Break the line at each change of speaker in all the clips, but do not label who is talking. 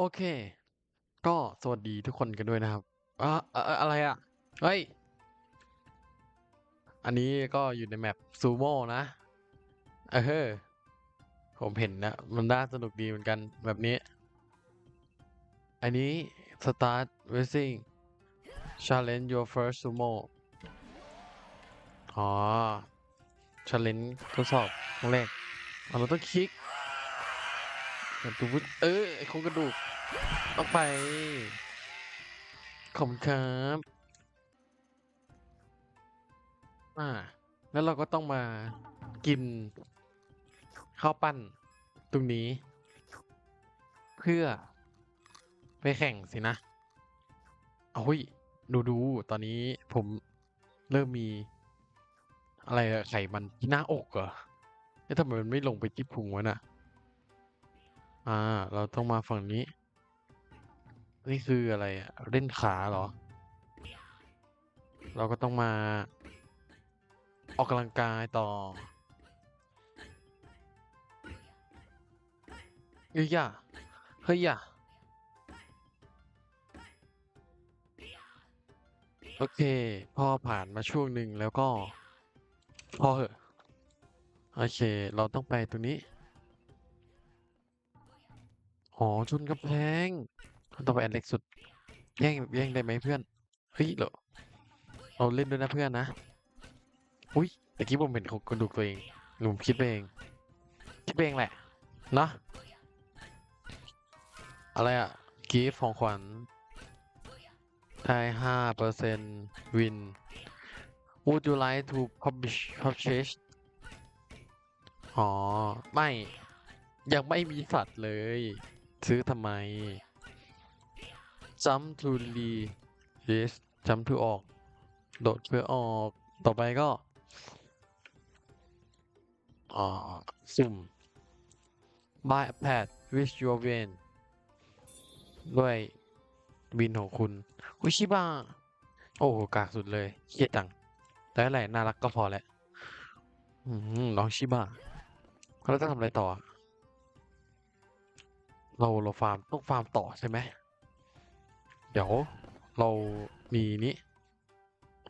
โอเค ก็สวัสดีทุกคนกันด้วยนะครับอะอะอะอะไรอะเฮ้ย อันนี้ก็อยู่ในแมปซูโม่นะเออผมเห็นนะ มันน่าสนุกดีเหมือนกันแบบนี้ อันนี้ start racing challenge your first sumo อ๋อ challenge ทดสอบครั้งแรกอะเราต้องคลิก แบบดูวุฒเออไอโครงกระดูกต้องไป ขอบคุณครับอ่า แล้วเราก็ต้องมากินข้าวปั้นตรงนี้ เพื่อ ไปแข่งสินะเอาเฮ้ยดูดูตอนนี้ผมเริ่มมี อะไรอะไขมันที่หน้าอกเหรอเอ๊ะทำไมมันไม่ลงไปที่พุงวะน่ะ อ่า เราต้องมาฝั่งนี้ นี่คืออะไรอะเล่นขาเหรอ เราก็ต้องมา ออกกำลังกายต่อเฮ้ยอย่าเฮ้ยอย่าโอเค พอผ่านมาช่วงหนึ่งแล้วก็ พอเหอะ โอเค เราต้องไปตรงนี้ อ๋อชนกำแพงต้องไปอันเล็กสุด แย่งแย่งได้ไหมเพื่อน เฮ้ยเหรอเราเล่นด้วยนะเพื่อนนะ อุ้ยตะกี้ผมเห็นของกระดูกตัวเองหนูคิดไปเอง คิดไปเองแหละเนอะอะไรอะกีฟของขวัญได้ห้าเปอร์เซ็นต์วิน Would you like to publish purchase อ๋อ ไม่ ยังไม่มีสัตว์เลย ซื้อทำไม jump to re yes jump to ออก โดดเพื่อออก ต่อไปก็อ่าสุ่ม buy a pad with your win ด้วยวินของคุณอุชิบะโอ้โหกากสุดเลยเครียดจัง แต่อะไรน่ารักก็พอแหล้วอืมน้องชิบะแล้วจะทำอะไรต่อ เราเราฟาร์มต้องฟาร์มต่อใช่ไหม เดี๋ยวเรามีนี้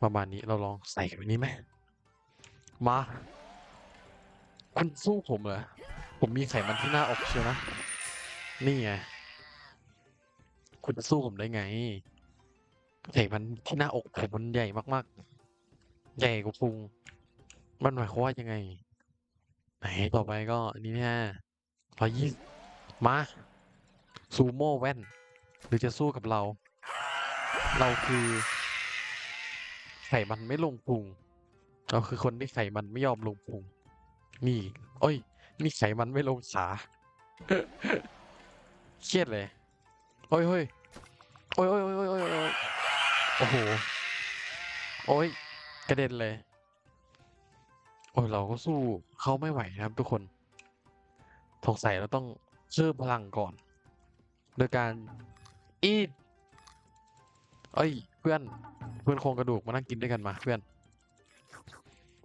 ประมาณนี้เราลองใส่กันนี้ไหม มาคุณสู้ผมเหรอ ผมมีไขมันที่หน้าอกเชียวนะ นี่ไง คุณจะสู้ผมได้ไง ไขมันที่หน้าอกผมมันใหญ่มากๆ ใหญ่กว่าพุง มันหมายความว่ายังไง ไหนต่อไปก็อันนี้นี่ยร้อยยี่มา ซูโม่แว่น หรือจะสู้กับเรา เราคือไขมันไม่ลงพุงเราคือคนที่ไขมันไม่ยอมลงพุงนี่โอ้ย นี่ไขมันไม่ลงขาเครียดเลยโอ้ยโอ้ยโอ้ยโอ้ยโอ้ยโอ้ยโอ้ยโอ้โหโอ้ยกระเด็นเลย โอ้ยเราก็สู้เขาไม่ไหวนะครับทุกคนสงสัยเราต้องเชื่อพลังก่อน โดยการอีดเอ้ย เพื่อน เพื่อนโครงกระดูกมานั่งกินด้วยกันมา เพื่อน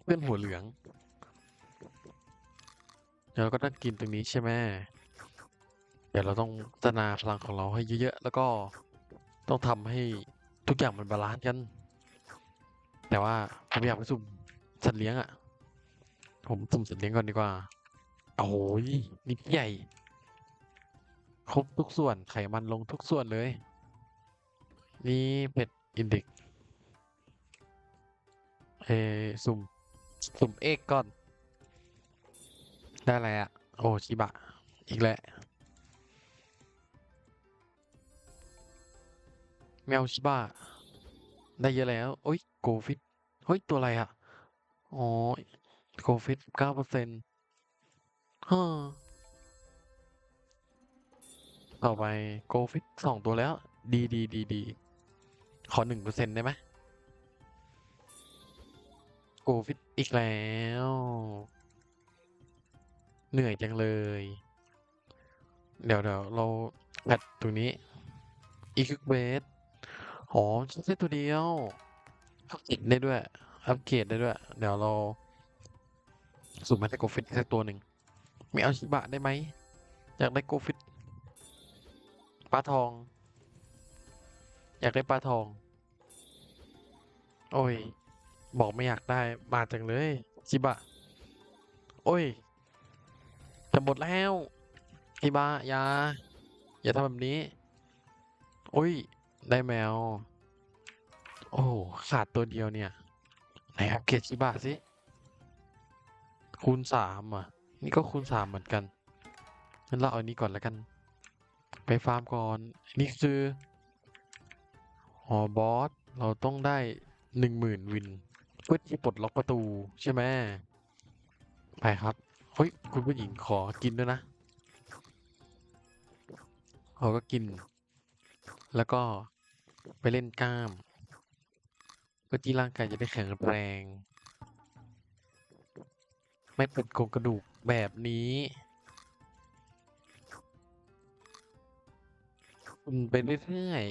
เพื่อนหัวเหลืองเดี๋ยวเราก็ต้องกินตรงนี้ใช่ไหมเดี๋ยวเราต้องพัฒนาพลังของเราให้เยอะๆ แล้วก็ต้องทำให้ทุกอย่างมันบาลานซ์กัน แต่ว่าผมอยากไปสุ่มสัตว์เลี้ยงอะ่ะ ผมสุ่มสัตว์เลี้ยงก่อนดีกว่า โอ้ยนี่ใหญ่ ครบทุกส่วนไขมันลงทุกส่วนเลย นี่เป็ดอินดิกเอสุ่ม สุ่มเอกก่อน ได้อะไรอะโอชิบะ อีกแล้วแมวชิบะได้เยอะแล้ว โอ้ยโกฟิตเฮ้ย ตัวอะไรอะอ๋อโกฟิตเก้าเปอร์เซ็นต์ฮ่า ต่อไปโกฟิตสองตัวแล้ว ดีดีดีดีขอหนึ่งเปอร์เซ็นต์ได้ไหมโกฟิตอีกแล้ว เหนื่อยจังเลย เดี๋ยวเดี๋ยวเราแพทตรงนี้อีคิกเบสอ๋อใช่ตัวเดียวอัปเกรดได้ด้วยอัปเกรดได้ด้วย เดี๋ยวเราสุ่มมาได้โกฟิตสักตัวหนึ่งไม่เอาชิบะได้ไหมอยากได้โกฟิต ปลาทอง อยากได้ปลาทอง โอ้ย บอกไม่อยากได้บาดจังเลยชิบะ โอ้ย จะหมดแล้วชิบะอย่าอย่าทำแบบนี้ โอ้ย ได้แมว โอ้ขาดตัวเดียวเนี่ย ไหนอัปเกรดชิบะสิ คูณสามอะ นี่ก็คูณสามเหมือนกันงั้นเราเอาอันนี้ก่อนแล้วกัน ไปฟาร์มก่อน นี่คือหอบอส เราต้องได้หนึ่งหมื่นวินเพื่อที่ปลดล็อกประตูใช่ไหมไปครับเฮ้ยคุณผู้หญิงขอกินด้วยนะเขาก็กิน แล้วก็ไปเล่นกล้ามเพื่อที่ร่างกายจะได้แข็งแรง ไม่เป็นโครงกระดูกแบบนี้ คุณไปเรื่อย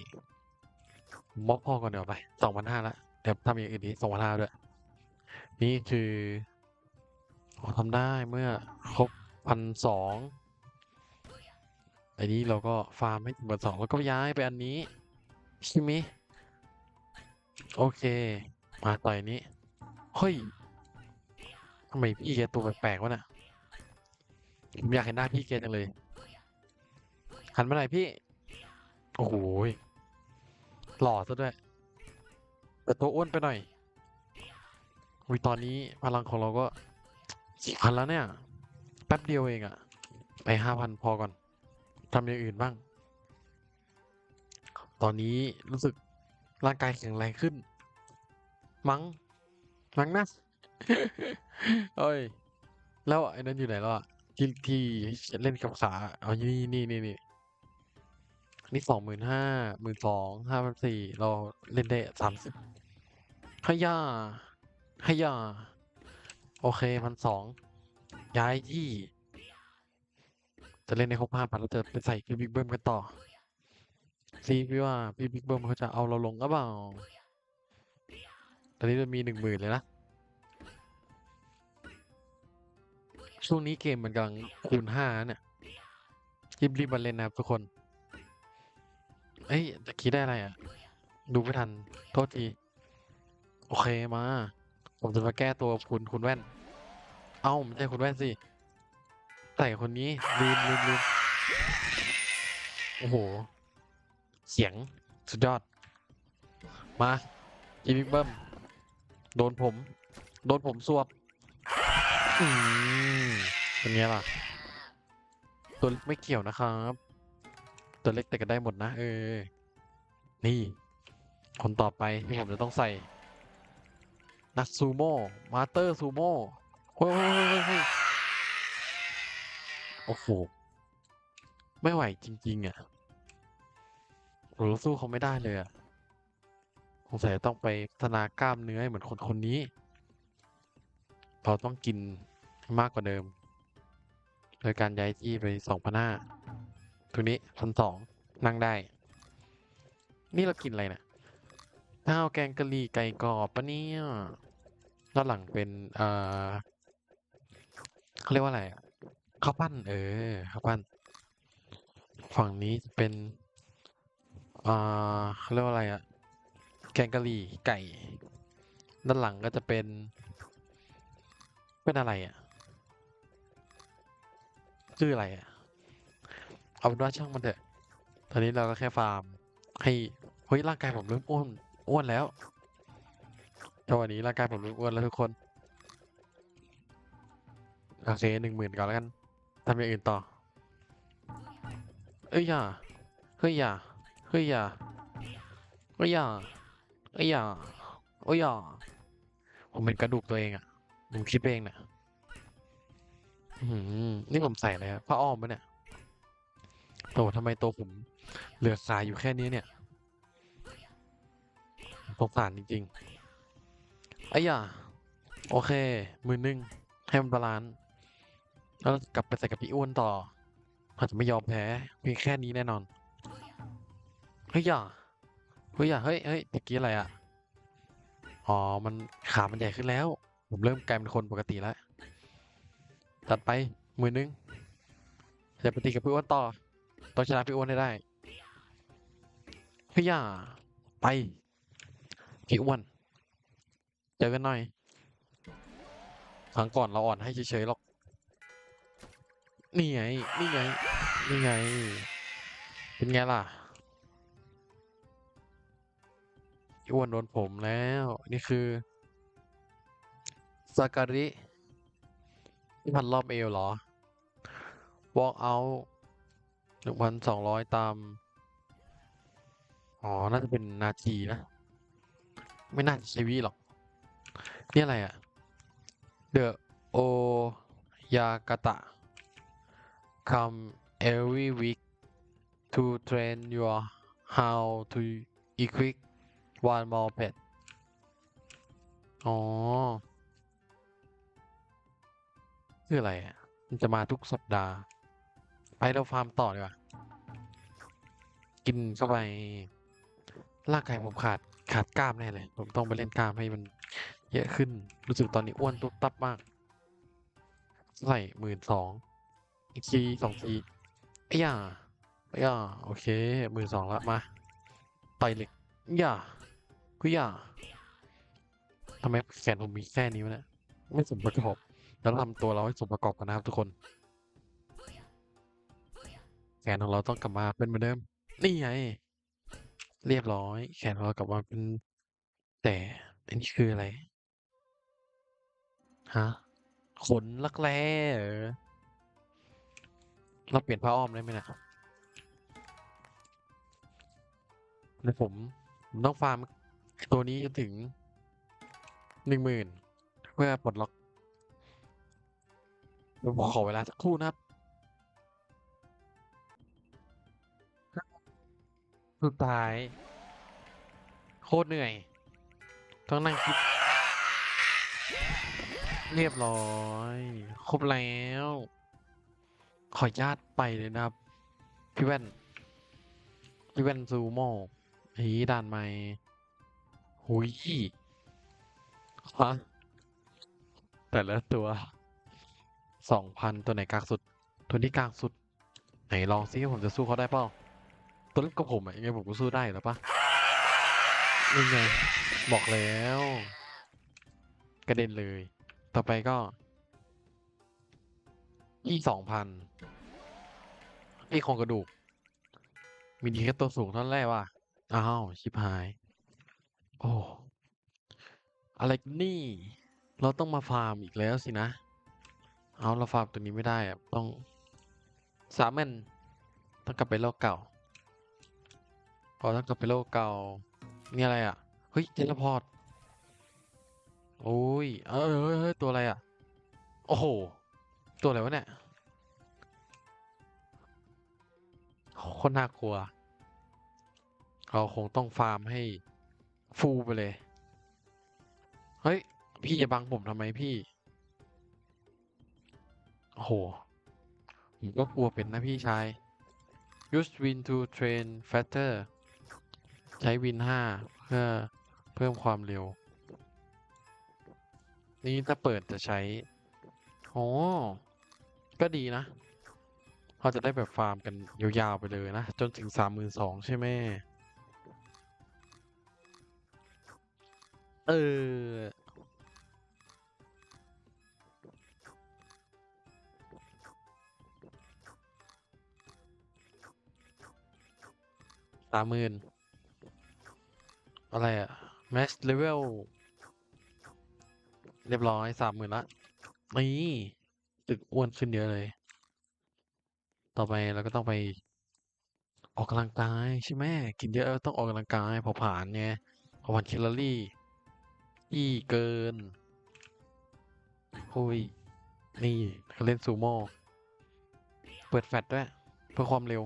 ๆม็อบพอก่อนเดี๋ยวไปสองพันห้าละเดี๋ยวทำอย่างอื่นดีสองพันห้าด้วย นี่คือทำได้เมื่อครบพันสองอันนี้เราก็ฟาร์มให้ถึงพันสองแล้วก็ย้ายไปอันนี้ใช่ไหมโอเค มาต่อยนี้ เฮ้ยทำไมพี่แกตัวแปลกๆวะน่ะผมอยากเห็นหน้าพี่แกจังเลย หันมาหน่อยพี่ โอ้โหยหล่อซะด้วยแต่ตัวอ้วนไปหน่อยอุ้ยตอนนี้พลังของเราก็สี่พันแล้วเนี่ย แป๊บเดียวเองอะไปห้าพันพอก่อนทำอย่างอื่นบ้าง ตอนนี้รู้สึกร่างกายแข็งแรงขึ้น มั้งมั้งนะ เอ้ย แล้วไอ้นั้นอยู่ไหนแล้วอะที่ที่เล่นกับขาเอานี่นี่นี่นี่ นี่สองหมื่นห้าหมื่นสองห้าพันสี่เราเล่นได้สามสิบฮยาฮยาโอเคพันสองย้ายที่ จะเล่นในครบห้าพันแล้วจะไปใส่พี่บิ๊กเบิ้มกันต่อซีพี่ว่าพี่บิ๊กเบิ้มเขาจะเอาเราลงก็เปล่าตอนนี้เรามีหนึ่งหมื่นเลยนะช่วงนี้เกมมันกำลังคูณห้าเนี่ยรีบรีบมาเล่นนะครับทุกคน เอ้ยตะกี้ได้อะไรอะ ดูไม่ทัน โทษที โอเคมา ผมจะมาแก้ตัวคุณคุณแว่น เอ้าไม่ใช่คุณแว่นสิ ใส่คนนี้ลืมลืมลืมโอ้โห เสียงสุดยอด มาจีบิ๊กเบิ้มโดนผม โดนผมสวบอืมเป็นไงล่ะ ตัวไม่เกี่ยวนะครับ ตัวเล็กแต่ก็ได้หมดนะ เออ นี่ คนต่อไปที่ผมจะต้องใส่ นักซูโม่ มาสเตอร์ซูโม่เฮ้ยโอ้โห ไม่ไหวจริง ๆ อะเราสู้เขาไม่ได้เลยอะสงสัยต้องไปพัฒนากล้ามเนื้อให้เหมือนคนคนนี้ เราต้องกินมากกว่าเดิม โดยการย้ายที่ไปสองพันห้า ทีนี้พันสองนั่งได้ นี่เรากินอะไรนะข้าวแกงกะหรี่ไก่กรอบปะเนี่ยด้านหลังเป็นเอ่อเขาเรียกว่าอะไรข้าวปั้น เออข้าวปั้น ฝั่งนี้เป็นอ่าเขาเรียกว่าอะไรอะแกงกะหรี่ไก่ ด้านหลังก็จะเป็น เป็นอะไรอะชื่ออะไรอะ เอาเป็นว่าช่างมันเถอะ ตอนนี้เราก็แค่ฟาร์ม ให้เฮ้ยร่างกายผมเริ่มอ้วนอ้วนแล้วจังหวะนี้ร่างกายผมเริ่มอ้วนแล้วทุกคนโอเคหนึ่งหมื่นก่อนแล้วกันทำอย่างอื่นต่อ เอ้ยอย่าเฮ้ยอย่าเฮ้ยอย่าเฮ้ยอย่าเอ้ยอย่าโอ้ยอย่าผมเป็นกระดูกตัวเองอะผมคิดเองเนี่ยนี่ผมใส่อะไรผ้าอ้อมปะเนี่ย โตทำไมโตผมเหลือขายอยู่แค่นี้เนี่ยสงสารจริงๆไอ้ย่าโอเค มือหนึ่งให้มันบาลานซ์แล้วกลับไปใส่กับพี่อ้วนต่อเขาจะไม่ยอมแพ้เพียงแค่นี้แน่นอน เฮ้ยอย่าเฮ้ยอย่าเฮ้ยเฮ้ยตะกี้อะไรอะอ๋อ มันขามันใหญ่ขึ้นแล้ว ผมเริ่มกลายเป็นคนปกติแล้ว ตัดไปมือนึงจะไปฏิกับพี่อ้วนต่อ ต้องชนะพี่อ้วนให้ได้เฮียไป พี่อ้วนเจอกันหน่อยครั้งก่อนเราอ่อนให้เฉยๆหรอก นี่ไง นี่ไง นี่ไง เป็นไงล่ะพี่อ้วนโดนผมแล้ว นี่คือซาการิที่พันรอบเอวเหรอ walk out หนึ่งพันสองร้อยตาม อ๋อ น่าจะเป็นนาทีนะ ไม่น่าจะใช้วิหรอก นี่อะไรอะ The Oyagata come every week to train your how to equip one more pet อ๋อ คืออะไรอะ มันจะมาทุกสัปดาห์ ไปเราฟาร์มต่อดีกว่า กินเข้าไป ร่างกายผมขาดขาดกล้ามแน่เลย ผมต้องไปเล่นกล้ามให้มันเยอะขึ้น รู้สึกตอนนี้อ้วนตุ๊บตับมาก ใส่หมื่นสองอีกทีสองทีไอ้ย่าไอ้ย่าโอเคหมื่นสองละมาต่อยเหล็กย่ากุย่าทำไมแขนผมมีแค่นี้วะเนี่ยไม่สมประกอบแล้วทำตัวเราให้สมประกอบกันนะครับทุกคน แขนของเราต้องกลับมาเป็นเหมือนเดิม นี่ไง เรียบร้อย แขนของเรากลับมาเป็น แต่อันนี้คืออะไร ฮะ ขนลักแร้เราเปลี่ยนผ้าอ้อมได้ไหมนะเดี๋ยวผมผมต้องฟาร์มตัวนี้จนถึงหนึ่งหมื่นเพื่อปลดล็อกเดี๋ยวผมขอเวลาสักครู่นะครับ สุดท้าย โคตรเหนื่อย ต้องนั่งคิด เรียบร้อย ครบแล้ว ขออนุญาตไปเลยนะครับ พี่แว่น พี่แว่นซูโม่ฮีด่านใหม่หุยฮะแต่ละตัวสองพันตัวไหนกากสุด ตัวนี้กากสุด ไหนลองซิว่าผมจะสู้เขาได้เปล่า ตัวเล็กกับผมอะยังไงผมก็สู้ได้หรอปะนี่ไงบอกแล้ว กระเด็นเลย ต่อไปก็ยี่สองพันนี่โครงกระดูก มีดีแค่ตัวสูงเท่านั้นแหละว่ะอ้าวชิบหาย โอ้อะไรนี่ เราต้องมาฟาร์มอีกแล้วสินะ เอาเราฟาร์มตัวนี้ไม่ได้อะต้องสามเมนต้องกลับไปโลกเก่า พอต้องกลับไปโลกเก่า นี่อะไรอะ เฮ้ยเทเลพอร์ต โอ้ย เออเฮ้ยเฮ้ยตัวอะไรอะ โอ้โห ตัวอะไรวะเนี่ยโคนน่ากลัว เราคงต้องฟาร์มให้ฟูไปเลย เฮ้ย พี่จะบังผมทำไมพี่ โอ้โหผมก็กลัวเป็นนะพี่ชาย use win to train faster ใช้วินห้าเพื่อเพิ่มความเร็ว นี่ถ้าเปิดจะใช้โอ้ก็ดีนะเราจะได้แบบฟาร์มกันยาวๆไปเลยนะ จนถึงสามหมื่นสองใช่ไหมเออสามหมื่น อะไรอะ max level เรียบร้อยสามหมื่นละนี่ตึกอ้วนขึ้นเยอะเลย ต่อไปเราก็ต้องไปออกกำลังกายใช่ไหมกินเยอะต้องออกกำลังกายเผาผลาญไงเผาผลาญแคลอรี่ที่เกินหุยนี่เขาเล่นซูโม่เปิดแฟลชด้วย เพื่อความเร็ว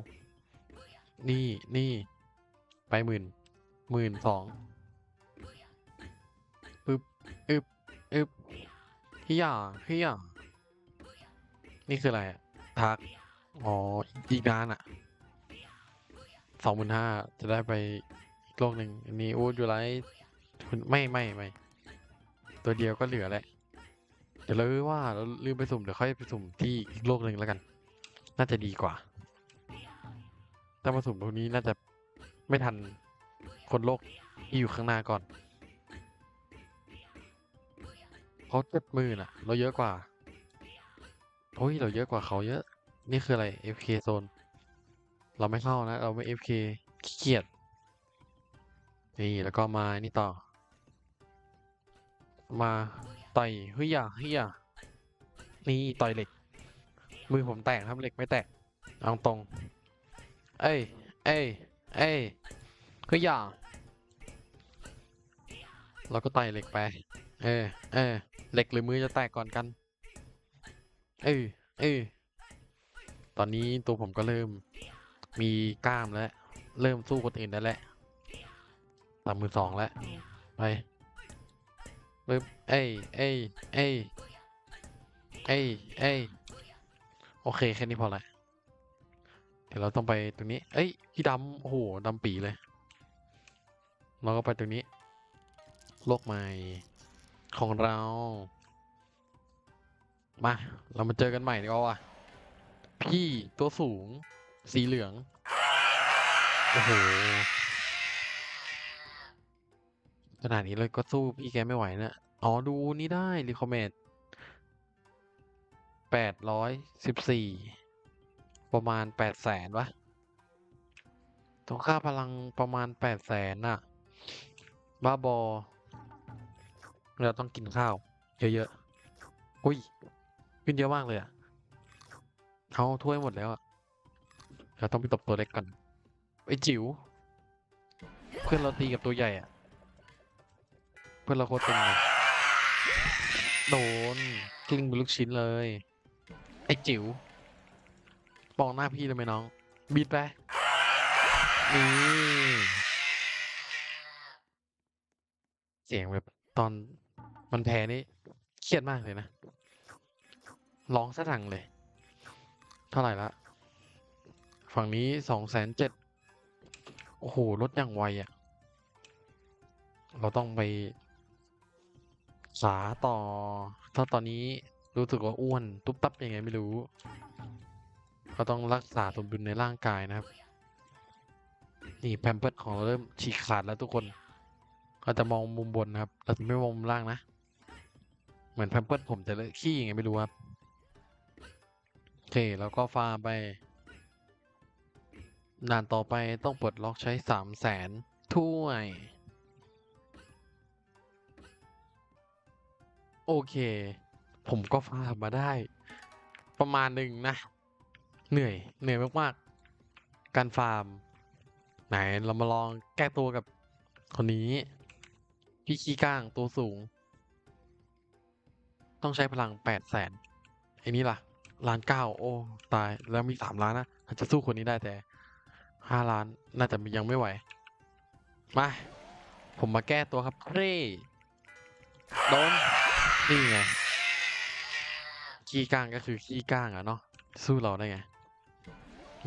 นี่นี่ไปหมื่น หมื่นสองปึ๊บอึบอึบฮิยาฮิยานี่คืออะไรอะทัก อ๋อ อีกนานอะสองหมื่นห้าจะได้ไปอีกโลกหนึ่งอันนี้อูดอยู่ไรคุณไม่ไม่ไม่ตัวเดียวก็เหลือแหละ เดี๋ยวเราว่าเราลืมไปสุ่มเดี๋ยวค่อยไปสุ่มที่อีกโลกหนึ่งแล้วกัน น่าจะดีกว่าถ้ามาสุ่มตรงนี้น่าจะไม่ทัน คนโลกที่อยู่ข้างหน้าก่อนเขาเจ็ดหมื่นอะ เราเยอะกว่าโอ้ยเราเยอะกว่าเขาเยอะ นี่คืออะไร FK โซน เราไม่เข้านะ เราไม่ FK ขี้เกียจนี่แล้วก็มานี่ต่อ มาต่อยเฮ้ยอย่าเฮ้ยอย่านี่ต่อยเหล็ก มือผมแตกครับเหล็กไม่แตกเอาตรง เอ้ยเอ้ยเอ้ย เฮ้ยอย่าเราก็ไต่เหล็กไป เออ เออ เหล็กหรือมือจะแตกก่อนกัน เออ เออ ตอนนี้ตัวผมก็เริ่ม มีกล้ามแล้ว เริ่มสู้คนอื่นได้แล้วตามมือสองแล้ว ไปปึ๊บเอ้ยเอ้ยเอ้ยเอ้ยเอ้ยโอเค แค่นี้พอละ เดี๋ยวเราต้องไปตรงนี้ เอ้ย พี่ดำ โอ้โหดำปีเลย เราก็ไปตรงนี้ โลกใหม่ของเรา มา เรามาเจอกันใหม่ดีกว่าพี่ตัวสูง สีเหลือง โอ้โหขนาดนี้เลยก็สู้พี่แกไม่ไหวนะอ๋อ ดูนี่ได้ รีคอมเมดแปดร้อยสิบสี่ประมาณแปดแสนวะต้องค่าพลังประมาณแปดแสนน่ะ บ้าบอเราต้องกินข้าว เยอะๆอุ้ยขึ้นเยอะมากเลยอะเอาถ้วยหมดแล้วอะเราต้องไปตบตัวเล็กก่อนไอ้จิ๋วเพื่อนเราตีกับตัวใหญ่อะเพื่อนเราโคตรเตึงเลยโดนกลิ้งเป็นลูกชิ้นเลย ไอ้จิ๋วมองหน้าพี่เลยไหมน้อง บีดไปนี่ เสียงแบบตอนมันแพ้นี่เครียดมากเลยนะ ร้องซะดังเลย เท่าไหร่ละ ฝั่งนี้สองแสนเจ็ด โอ้โหลดอย่างไวอะ่ะ เราต้องไปสาต่อ ถ้าตอนนี้รู้สึกว่าอ้วน ตุ๊บตับยังไงไม่รู้ ก็ต้องรักษาสมดุลในร่างกายนะครับ นี่แพมเพิร์ดของเราเริ่มฉีกขาดแล้วทุกคน เราจะมองมุมบนนะครับ เราจะไม่มองมุมล่างนะ เหมือนแพมเพิร์ดผมจะเลอะขี้ยังไงไม่รู้ครับ โอเค แล้วก็ฟาร์มไปด่านต่อไปต้องปลดล็อกใช้สามแสนถ้วย โอเค ผมก็ฟาร์มมาได้ ประมาณหนึ่งนะ เหนื่อย เหนื่อยมากๆ การฟาร์ม ไหนเรามาลองแก้ตัวกับคนนี้ พี่ขี้ก้างตัวสูง ต้องใช้พลังแปดแสนไอ้นี่ล่ะล้านเก้าโอ้ ตายแล้วมีสามล้านนะอาจจะสู้คนนี้ได้แต่ห้าล้านน่าจะยังไม่ไหว มา ผมมาแก้ตัวครับเร่โดนนี่ไงขี้ก้างก็คือขี้ก้างอะเนาะสู้เราได้ไง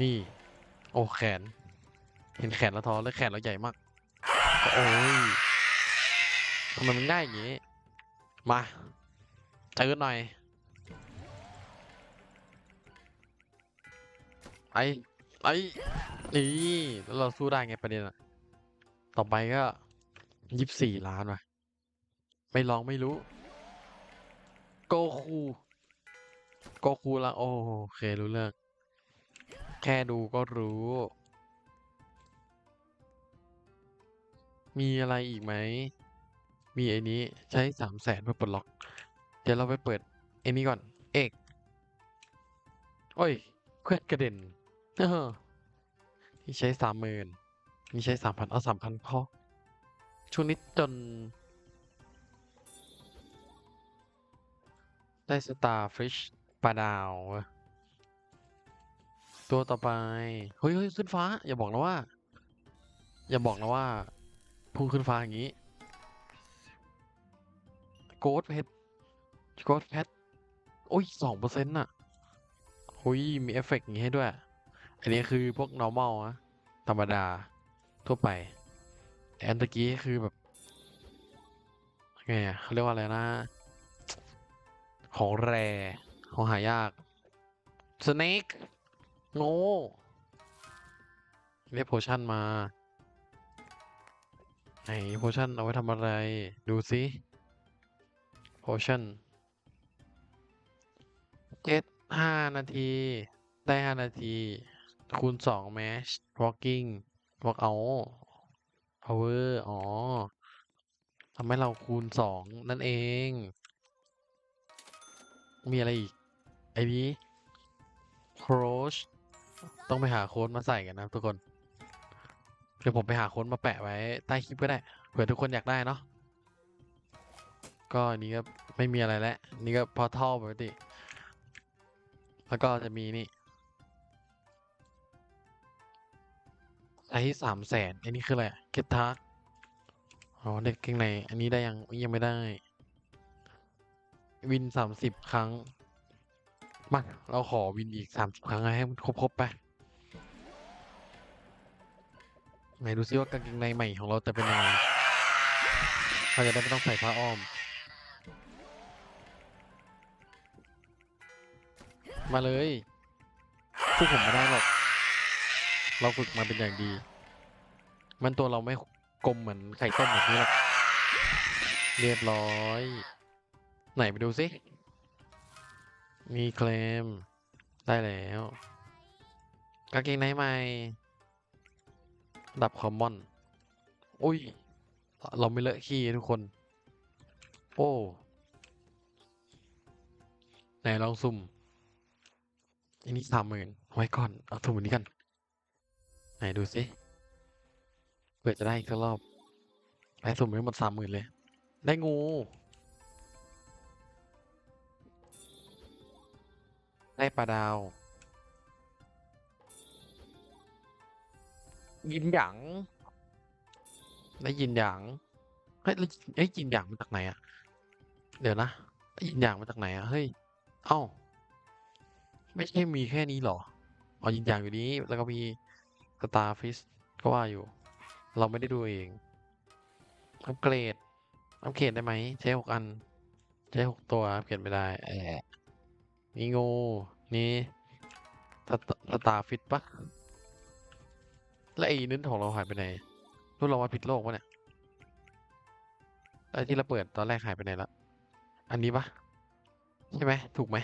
นี่ โอ้แขน เห็นแขนแล้วท้อแล้วแขนเราใหญ่มาก โอ้ย ทำไมมันง่ายอย่างงี้ มาเจอกันหน่อย ไอ้ ไอ้ นี่ แล้วเราสู้ได้ไงประเด็นอะต่อไปก็ยี่สิบสี่ล้านว่ะ ไม่ลองไม่รู้ โกคูโกคูละโอเครู้เรื่อง แค่ดูก็รู้ มีอะไรอีกไหม มีไอ้นี้ใช้สามแสนเพื่อปลดล็อก เดี๋ยวเราไปเปิดไอ้นี้ก่อน เอกโอ้ยเพื่อนกระเด็นเออนี่ใช้สามหมื่นนี่ใช้สามพันเอาสามพันพอช่วงนี้จน ได้สตาร์ฟิชปลาดาว ตัวต่อไป เฮ้ยเฮ้ยขึ้นฟ้า อย่าบอกนะว่า อย่าบอกนะว่า พุ่งขึ้นฟ้าอย่างนี้ โกดเพชรโกดเพชรโอ้ยสองเปอร์เซ็นต์น่ะหุยมีเอฟเฟกต์อย่างนี้ให้ด้วย อันนี้คือพวก normal อะธรรมดาทั่วไป แต่อันตะกี้คือแบบไงอะเขาเรียกว่าอะไรนะ ของแรของหายากสเนกโง่ได้โพชั่นมา ไหนโพชั่นเอาไว้ทำอะไร ดูสิ ชั่นเจ็ดห้านาที ได้ห้านาที คูณสองแมช walking walk out hour อ๋อทำให้เราคูณสองนั่นเอง มีอะไรอีก ไอ้นี้โค้ชต้องไปหาโค้ดมาใส่กันนะทุกคน เดี๋ยวผมไปหาโค้ดมาแปะไว้ใต้คลิปก็ได้เผื่อทุกคนอยากได้เนาะ ก็อันนี้ก็ไม่มีอะไรแล้วนี่ก็พอท่อปกติ แล้วก็จะมีนี่ไอ้สามแสนอันนี้คืออะไรเก็ตทักอ๋อเด็กเก่งในอันนี้ได้ยังยังไม่ได้ วินสามสิบครั้งมาเราขอวินอีกสามสิบครั้งให้มันครบๆไปไหนดูซิว่ากางเกงในใหม่ของเราจะเป็นยังไงเราจะได้ไม่ต้องใส่ผ้าอ้อม มาเลยพวกผมไม่ได้หรอก เราฝึกมาเป็นอย่างดี มันตัวเราไม่กลมเหมือนไข่ต้มแบบนี้หรอก เรียบร้อย ไหนไปดูสิ มีเคลม ได้แล้วกางเกงในใหม่ ดับคอมมอน อุ้ย เราไม่เลอะขี้ทุกคน โอ้ ไหนลองซุ่ม อันนี้สามหมื่นไว้ก่อน เอาถุงอันนี้กัน ไหนดูสิเผื่อจะได้อีกสักรอบไปสุ่มไปหมดสามหมื่นเลย ได้งู ได้ปลาดาวยินหยางได้ยินหยางเฮ้ยแล้วเฮ้ยยินหยางมาจากไหนอะเดี๋ยวนะยินหยางมาจากไหนอะเฮ้ยเอ้า ไม่ใช่มีแค่นี้หรออ๋อยินหยางอยู่นี้แล้วก็มีสตาร์ฟิชก็ว่าอยู่ เราไม่ได้ดูเองอัปเกรดอัปเกรดได้ไหมใช้หกอัน ใช้หกตัวอัปเกรดไม่ได้แอะนี่งูนี่สตสตาร์ฟิชปะแล้วไอ้นึ้นของเราหายไปไหนรู้เราว่าผิดโลกปะเนี่ยไอ้ที่เราเปิดตอนแรกหายไปไหนละอันนี้ปะใช่ไหมถูกไหม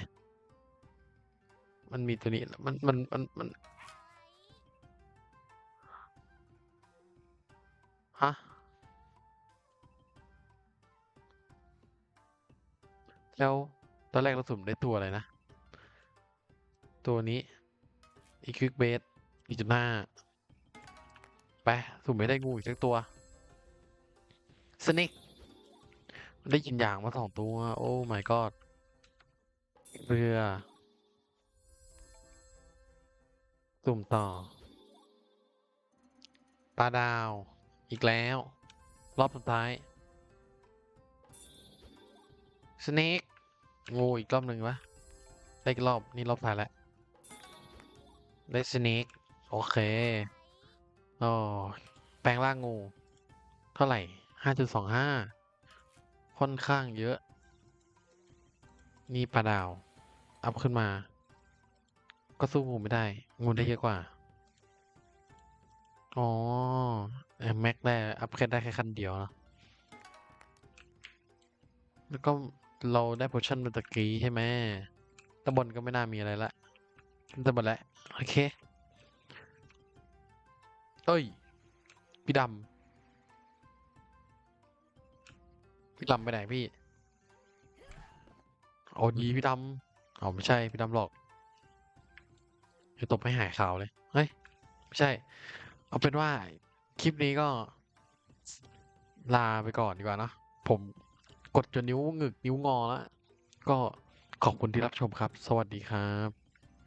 มันมีตัวนี้มันมันมันมันฮะแล้วตอนแรกเราสุ่มได้ตัวอะไรนะ ตัวนี้อีคิกเบสอีจุดหน้าไปสุ่มไม่ได้งูอีกสักตัวสนิกได้ยินอย่างมาสองตัว โอ้ my god เรือ สุ่มต่อ ปลาดาว อีกแล้ว รอบสุดท้ายสเนกงูอีกรอบหนึ่งวะได้อีกรอบ นี่รอบท้ายแล้ว ได้สเนกโอเคอ๋อแปลงร่างงู เท่าไหร่ห้าจุดสองห้าค่อนข้างเยอะ นี่ปลาดาว อัพขึ้นมา ก็สู้งูไม่ได้ งูได้เยอะกว่า อ๋อแม็กได้ อัพแค่ได้แค่คันเดียวเนอะแล้วก็เราได้โพชั่นเมื่อตะกี้ใช่ไหมตางบนก็ไม่น่ามีอะไรละตางบนแล้วโอเค เอ้ย พี่ดำ พี่ดำไปไหนพี่ เอาดีพี่ดำเอาไม่ใช่ พี่ดำหรอก เดี๋ยวตบให้หายข่าวเลย เฮ้ย ไม่ใช่ เอาเป็นว่าคลิปนี้ก็ลาไปก่อนดีกว่าเนาะผมกดจนนิ้วหงึกนิ้วงอแล้ว ก็ขอบคุณที่รับชมครับ สวัสดีครับ